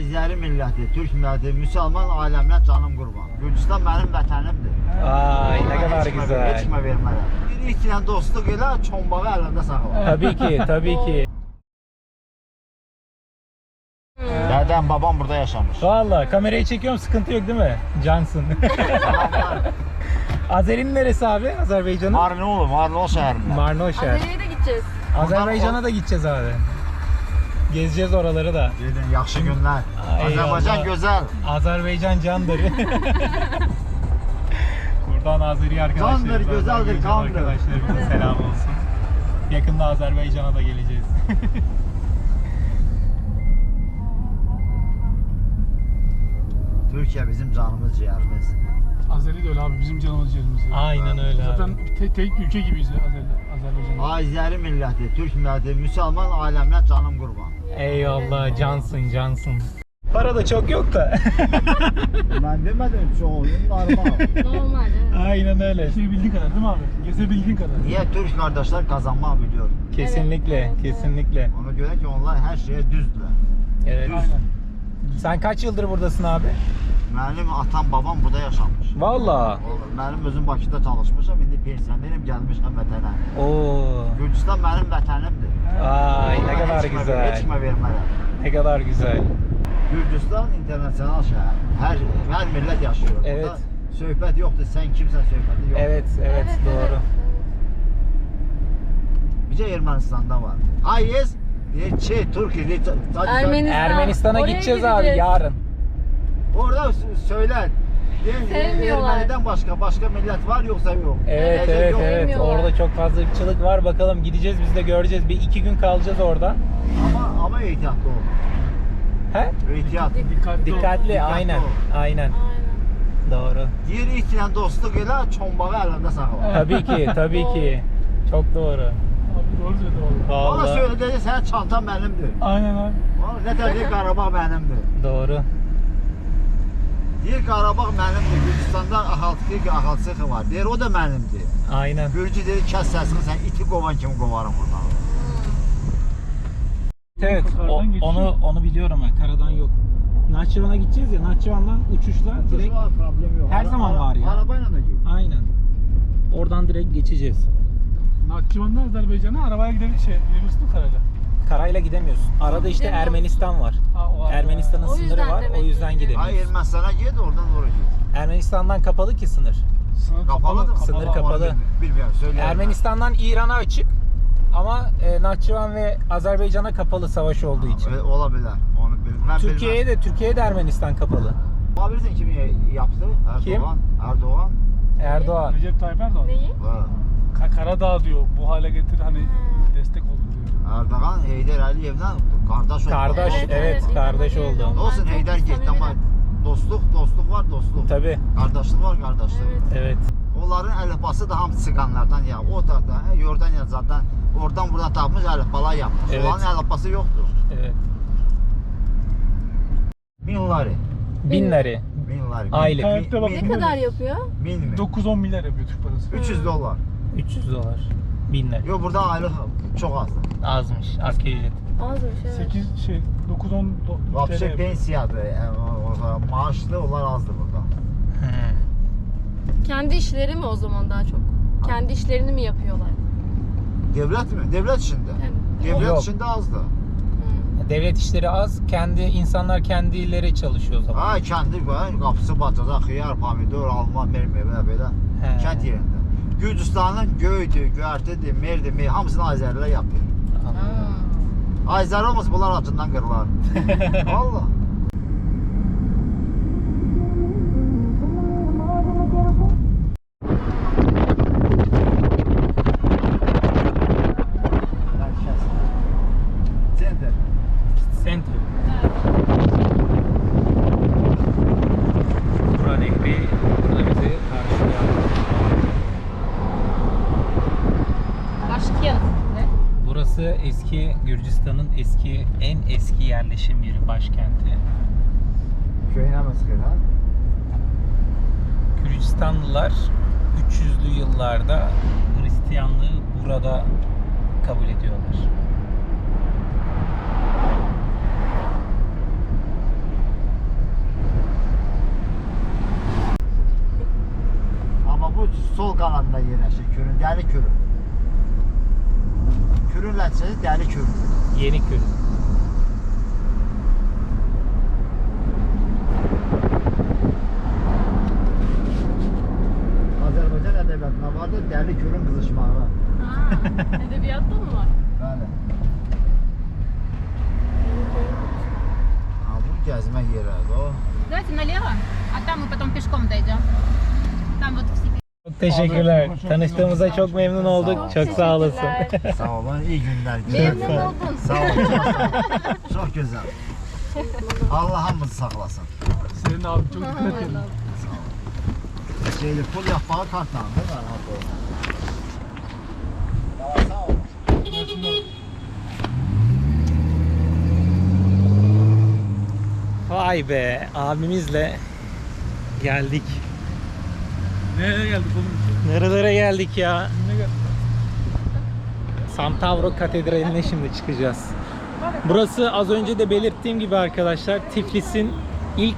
Azeri milləti, Türk milləti, müsəlman aləminə canım qurban. Gürcüstan mənim vətənimdir. Ay ne kadar Heç kimə- güzel. Heç kimə vermərəm. Bir ilklə dostluq elə, çombağı əlində saxla. Tabii ki, tabii ki. Dədəm, babam burada yaşamış. Valla kamerayı çekiyorum sıkıntı yok değil mi? Cansın. Azeri'nin neresi abi? Azerbaycan'ın? Marnolu, Marnol şəhərində. Marnoşer. Azeri'ye de gideceğiz. Azerbaycan'a da gideceğiz abi. Gezeceğiz oraları da. Gedin, yaxşı Azərbaycan Allah. gözəl. Azerbaycan candır. Buradan Azeri arkadaşlarımıza, Candır, güzeldir, Azerbaycan kandır. arkadaşlarımıza selam olsun. Yakında Azerbaycan'a da geleceğiz. Türkiyə bizim canımız, ciğərimiz. Azeri de öyle abi bizim canımız ciğerimiz. ya. Aynen öyle Zaten abi. te- tek ülke gibiyiz ya Azeri, Azerbaycan'da. Azeri milləti, Türk milləti, müsəlman aləminə canım qurban. Eyvallah cansın cansın. Para da çok yok da. Mən demədim, çoğunun normal. Normal evet. Aynen öyle. Gezebildiğin kadar değil mi abi? Gezebildiğin kadar. Niyə Türk qardaşlar qazanmaq biliyor? Kesinlikle, Evet, evet, kesinlikle. Ona görə ki, onlar hər şeyə düzdürlər. Evet. Aynen. Sen kaç yıldır buradasın abi? Mənim atam, babam burada yaşamış. Valla. Mənim özüm Bakıda çalışmışam, indi pensionerim, gəlmişəm vətənə. Oo. Gürcüstan mənim vətənimdir. Ay ne kadar Heç kimə- güzel. Heç kimə vermərəm. Ne kadar güzel. Gürcüstan internasional şəhər. Hər hər millət yaşayır. orada. Evet. Söhbət yoxdur, sən kimsən söhbəti yoxdur. Evet, evet doğru. Bizə Ermənistanda var. Hayes, deyir ki, Türkiye. Ermenistan'a Oraya gideceğiz abi gideceğiz. yarın. Orada söyler. Sevmiyorlar. Erməniden başka başka millet var yoksa yok. Evet Gelecek evet yok. evet. Orada çok fazla ırkçılık var. Bakalım gideceğiz biz de göreceğiz. Bir iki gün kalacağız orada. Ama ama ehtiyatlı ol. He? Ehtiyat. Dikkatli. Dikkatli Dikkatli aynen. ol. Aynen. Aynen. Doğru. Deyir ilklə dostluq elə, çombağı əlində saxla. Tabii ki, tabii ki. Çok doğru. Abi doğru söyledi valla. Bana Vallahi söyle dedi, sənin çantan mənimdir. Aynen abi. Bana Ne dedi, Qarabağ mənimdir. doğru. Deyir, Qarabağ mənimdir. Gürcüstanda axaltı axaltısı var. Deyir, o da mənimdir. Aynen. Gürcü dedi, kəs səsini, sən iti qovan kimi qovarım buradan. Evet. O- onu onu biliyorum ben. Karadan yok. Nahçıvan'a gideceğiz ya. Nahçıvan'dan uçuşla direkt Var, problem yok. Her zaman var ya. Arabayla da git. aynen. Oradan direkt geçeceğiz. Nakçıvan'dan Azerbaycan'a arabaya gidelim şey gidebilirsin karayla. Karayla gidemiyorsun. Arada işte. Ermenistan var. Ha, o arada. Ermenistan'ın O sınırı yüzden var. demek O ki yüzden gidemiyorsun. Hayır, Ermənistan'a git, oradan oraya git. Ermenistan'dan kapalı ki sınır. Sınır Kapalı mı? Sınır kapalı. bilmiyorum. Bilmiyorum, söyleyemem. Ermenistan'dan İran'a açık. Ama e, Nahçıvan ve Azerbaycan'a kapalı savaş olduğu için. Evet, Ola bilər, onu bilmem. Türkiye'ye de Türkiye'ye de Ermenistan kapalı. bilməm. Bilirsən kim yaptı? Erdoğan. Erdoğan. Erdoğan. Recep Tayyip Erdoğan. Neyi? Ha. Ka- Karadağ diyor bu hale getir hani destek oldu diyor. Erdoğan Heydər Əliyevlə qardaş oldu. Kardeş, Evet, evet, kardeş oldu. olsun samimi. getdi ama dostluq, dostluq var, dostluq. Tabi. Qardaşlıq var, qardaşlıq. Evet. Evet. Onların əlifbası da hamı siqanlardan ya. O da da Yordaniya zaten oradan buradan tapmış əlifbalar yapmış. Evet. Onların əlifbası yoxdur. Evet. Minlari. Binleri. Minlari. Aylık. Ne kadar yapıyor? Min mi? 9-10 milyar yapıyor Türk parası. 300 dolar. 300 dolar. Binler. Yo burada aylık çok az. Azmış. Asgari ücret. Azmış evet. 8 şey 9-10 do- Vapşe TL yapıyor. pensiyadır. Yani o- o- maaşlı onlar azdır burada. Kendi işleri mi o zaman daha çok? Kendi işlerini mi yapıyorlar? Devlet mi? Devlet içinde. Yani- Devlet Yok. içinde azdır. Hı. Devlet işleri az. Kendi insanlar kendileri çalışıyor o zaman. Ha kendi var. Qapısı batacaq, xiyar, pomidor, alma, mermə belə belə. Hə. Kənd yerində. Gürcüstanın göydür, göyərtidir, merdir, mer hamısını Azərilər yapır. Anladım. Azər olmasa bunlar acından qırılar. Valla. Center. Center. eski Gürcistan'ın eski en eski yerleşim yeri başkenti. Köyüne maskeli? Gürcistanlılar 300'lü yıllarda Hristiyanlığı burada kabul ediyorlar. Ama bu sol kanadında yine şey, körün, değerli körün. Kürün ləhcəsi dəli kürün. Yeni kül. Azərbaycan ədəbiyyatında vardır dəli kürün qızışmağı. Edebiyatta mı var? Bəli. Ha, bu gəzmə yeridir o. Давайте налево, а там мы потом пешком дойдем. Там вот все çok teşekkürler. Tanıştığımıza çok memnun olduk. Çok sağ olasın. Sağ olun, iyi günler. Memnun oldum. Sağ olun, çok sağ. Çok güzel. Allah hamınızı saxlasın. Senin abi çok dikkat edin. Şeyli pul yapağı kartla, değil mi? Rahat olun. Sağ olun. Vay be abimizle geldik. Nereye geldik oğlum? Nerelere geldik ya? Santavro Katedrali'ne şimdi çıkacağız. Burası az önce de belirttiğim gibi arkadaşlar Tiflis'in ilk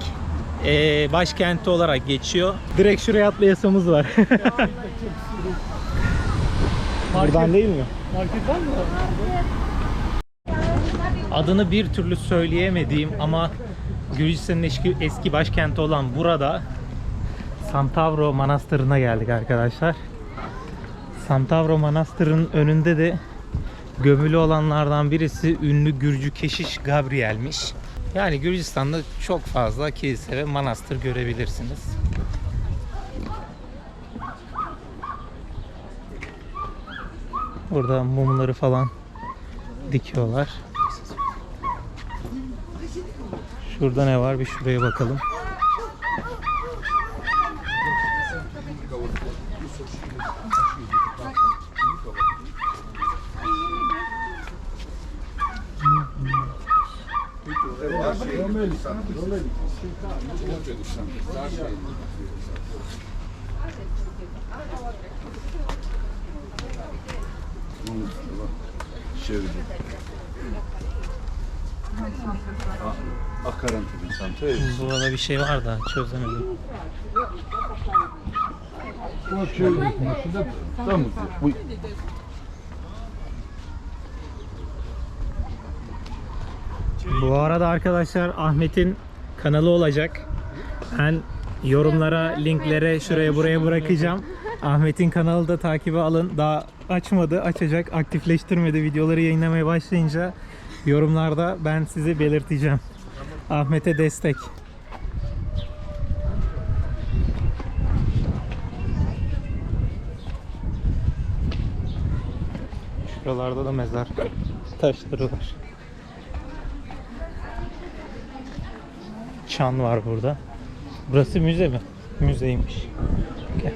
eee, başkenti olarak geçiyor. Direkt şuraya atlayasamız var. Buradan değil mi? Market var mı? Adını bir türlü söyleyemediğim ama Gürcistan'ın eski, eski başkenti olan burada Santavro Manastırı'na geldik arkadaşlar. Santavro Manastırı'nın önünde de gömülü olanlardan birisi ünlü Gürcü keşiş Gabriel'miş. Yani Gürcistan'da çok fazla kilise ve manastır görebilirsiniz. Burada mumları falan dikiyorlar. Şurada ne var? Bir şuraya bakalım. Burada bir şey var da çözemedim. Bu arada arkadaşlar Ahmet'in kanalı olacak. Ben yorumlara, linklere şuraya buraya bırakacağım. Ahmet'in kanalı da takibe alın. Daha açmadı, açacak, aktifleştirmedi. Videoları yayınlamaya başlayınca yorumlarda ben sizi belirteceğim. Ahmet'e destek. Şuralarda da mezar taşları var. Çan var burada. Burası müze mi? Müzeymiş. Gel.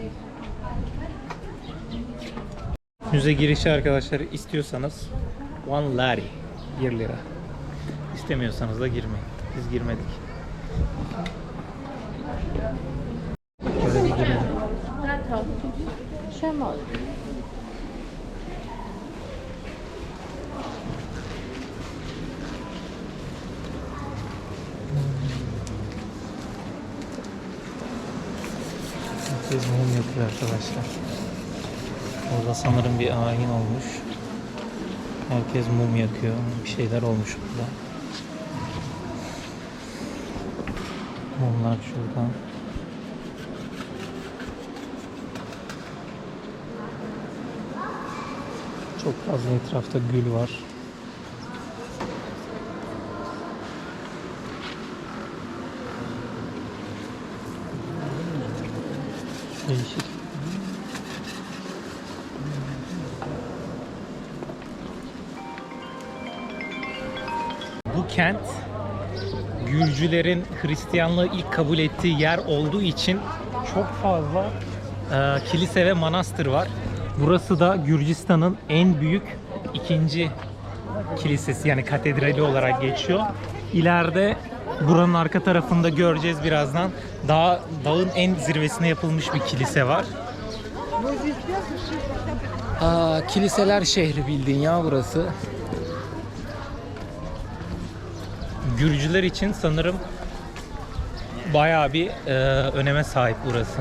Müze girişi arkadaşlar istiyorsanız one lari 1 lira. İstemiyorsanız da girmeyin. Biz girmedik. Şöyle bir girelim. Yakıyor arkadaşlar. Orada sanırım bir ayin olmuş. Herkes mum yakıyor. Bir şeyler olmuş burada. Mumlar şuradan. Çok fazla etrafta gül var. Değişik. Bu kent Gürcülerin Hristiyanlığı ilk kabul ettiği yer olduğu için çok fazla e, kilise ve manastır var. Burası da Gürcistan'ın en büyük ikinci kilisesi yani katedrali olarak geçiyor. İleride buranın arka tarafında göreceğiz birazdan. Dağ, dağın en zirvesine yapılmış bir kilise var. Aa, kiliseler şehri bildiğin ya burası. Gürcüler için sanırım bayağı bir e, öneme sahip burası.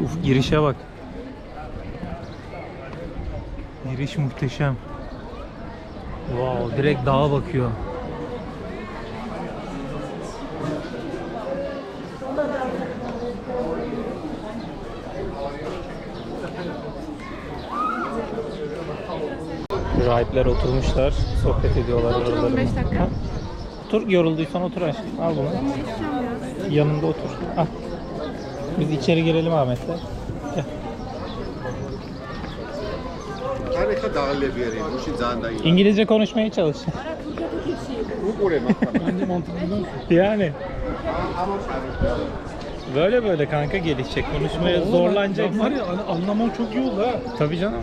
Uf girişe bak. Giriş muhteşem. Wow, direkt dağa bakıyor. Rahipler oturmuşlar, sohbet ediyorlar aralarında. beş dakika. Ha? Otur, yorulduysan otur aşkım. Al bunu. Yanında otur. Al. Biz içeri girelim Ahmet'le. Şey. İngilizce konuşmaya çalış. Mi? yani. Böyle böyle kanka gelişecek. Konuşmaya zorlanacak. Var ya hani anlaman çok iyi oldu ha. Tabii canım.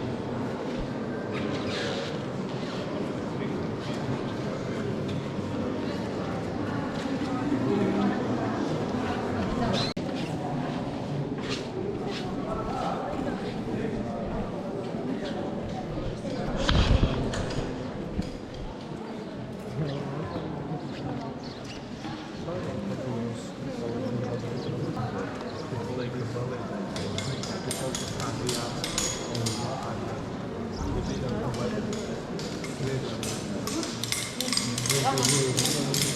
Çok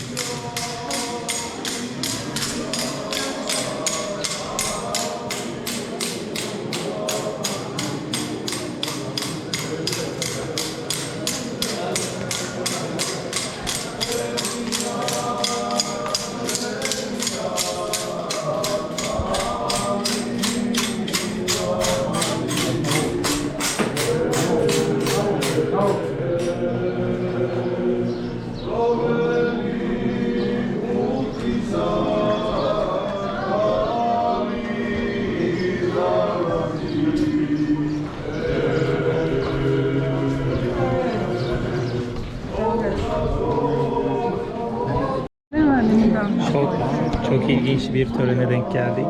bir törene denk geldik.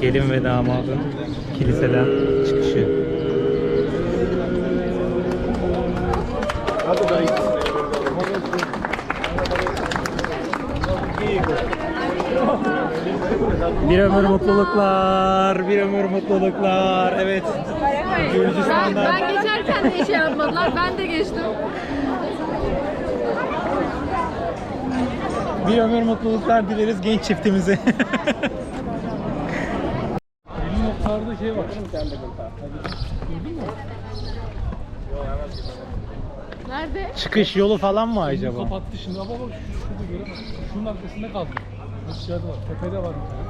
Gelin ve damadın kiliseden çıkışı. Bir ömür mutluluklar, bir ömür mutluluklar. Evet. Ben, ben geçerken de şey yapmadılar. Ben de geçtim. Bir ömür mutluluklar dileriz genç çiftimize. Benim noktalarda şey var. Nerede? Çıkış yolu falan mı acaba? Kapattı şimdi ama bak şu- şurada göremezsin. Şunun arkasında kaldı. Aşağıda var. Tepede var bir tane.